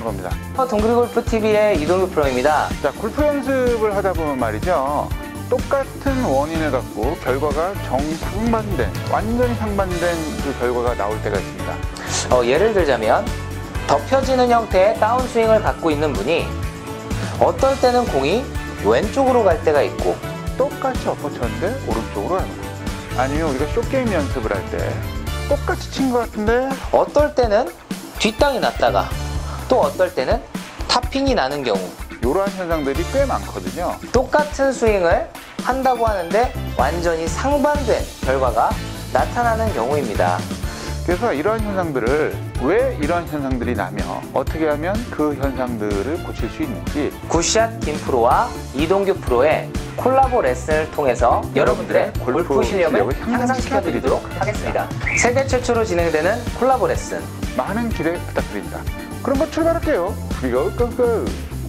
겁니다. 동그리 골프 TV의 이동규 프로입니다. 자, 골프 연습을 하다 보면 말이죠. 똑같은 원인을 갖고 결과가 정상반된, 완전히 상반된 그 결과가 나올 때가 있습니다. 어, 예를 들자면 덮여지는 형태의 다운스윙을 갖고 있는 분이 어떨 때는 공이 왼쪽으로 갈 때가 있고 똑같이 엎어쳤는데 오른쪽으로 가는 거예요. 아니면 우리가 쇼게임 연습을 할 때 똑같이 친 것 같은데 어떨 때는 뒷땅이 났다가 또 어떨 때는 탑핑이 나는 경우 이러한 현상들이 꽤 많거든요. 똑같은 스윙을 한다고 하는데 완전히 상반된 결과가 나타나는 경우입니다. 그래서 이러한 현상들을 왜 이러한 현상들이 나며 어떻게 하면 그 현상들을 고칠 수 있는지 굿샷 김 프로와 이동규 프로의 콜라보 레슨을 통해서 여러분들의 골프 실력을 향상시켜 드리도록 하겠습니다. 세계 최초로 진행되는 콜라보 레슨 많은 기대 부탁드립니다. 그럼 뭐 출발할게요. Go, go.